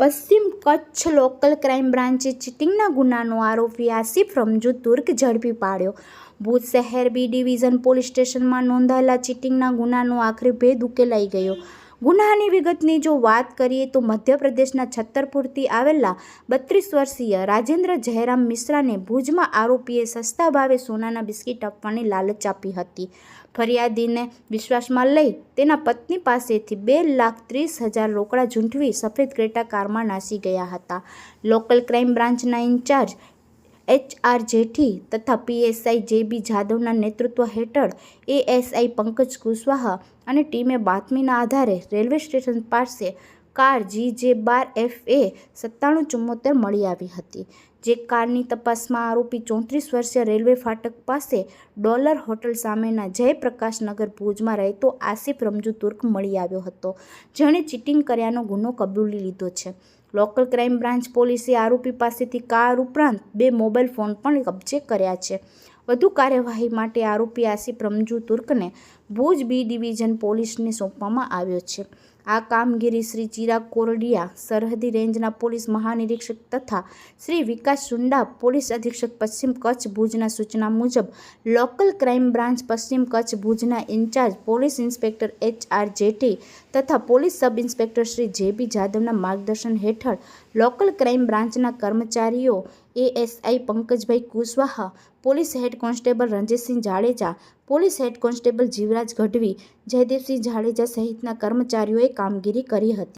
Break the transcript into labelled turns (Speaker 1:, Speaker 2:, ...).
Speaker 1: પશ્ચિમ Kutch local crime બ્રાન્ચે ચીટિંગના ગુનાનો આરોપી આસિફ રમજુ તુર્ક ઝડપી પાડ્યો. ભુજ શહેર બી ડિવિઝન પોલીસ સ્ટેશનમાં નોંધાયેલા ચીટિંગના ગુનાનો આખરે ભેદ ઉકેલાઈ ગયો. ગુનાની વિગતની જો વાત કરીએ તો મધ્યપ્રદેશના છત્તરપુરથી આવેલા બત્રીસ વર્ષીય રાજેન્દ્ર જયરામ મિશ્રાને ભુજમાં આરોપીએ સસ્તા ભાવે સોનાના બિસ્કિટ આપવાની લાલચ આપી હતી. ફરિયાદીને વિશ્વાસમાં લઈ તેના પત્ની પાસેથી બે લાખ ત્રીસ હજાર રોકડા ઝૂંટવી સફેદ ક્રેટા કારમાં નાસી ગયા હતા. લોકલ ક્રાઇમ બ્રાન્ચના ઇન્ચાર્જ એચ આર જેઠી તથા પીએસઆઈ જે બી જાદવના નેતૃત્વ હેઠળ એએસઆઈ પંકજ કુશવાહા અને ટીમે બાતમીના આધારે રેલવે સ્ટેશન પાસે કાર જી જે બાર એફ એ સત્તાણું ચુમ્મોતેર મળી આવી હતી. જે કારની તપાસમાં આરોપી ચોત્રીસ વર્ષીય રેલવે ફાટક પાસે ડોલર હોટલ સામેના જયપ્રકાશનગર ભુજમાં રહેતો આસિફ રમજુ તુર્ક મળી આવ્યો હતો. જેણે ચીટિંગ કર્યાનો ગુનો કબૂલી લીધો છે. લોકલ ક્રાઇમ બ્રાન્ચ પોલીસે આરોપી પાસેથી કાર ઉપરાંત બે મોબાઈલ ફોન પણ કબજે કર્યા છે. વધુ કાર્યવાહી માટે આરોપી આસિફ રમજુ તુર્કને ભુજ બી ડિવિઝન પોલીસને સોંપવામાં આવ્યો છે. આ કામગીરી શ્રી ચિરાગ કોરડિયા, સરહદી રેન્જના પોલીસ મહાનિરીક્ષક તથા શ્રી વિકાસ સુંડા, પોલીસ અધિક્ષક પશ્ચિમ કચ્છ ભુજના સૂચના મુજબ, લોકલ ક્રાઇમ બ્રાન્ચ પશ્ચિમ કચ્છ ભુજના incharge police inspector H R Jethi તથા police sub inspector Shri J B જાદવના માર્ગદર્શન હેઠળ લોકલ ક્રાઇમ બ્રાન્ચના કર્મચારીઓ ASI Pankajbhai Kushwaha, police head constable Ranjitsinh Jadeja police head constable Jivraj Gadhvi Jaydevsinh Jadeja સહિતના કર્મચારીઓએ કામગીરી કરી હતી.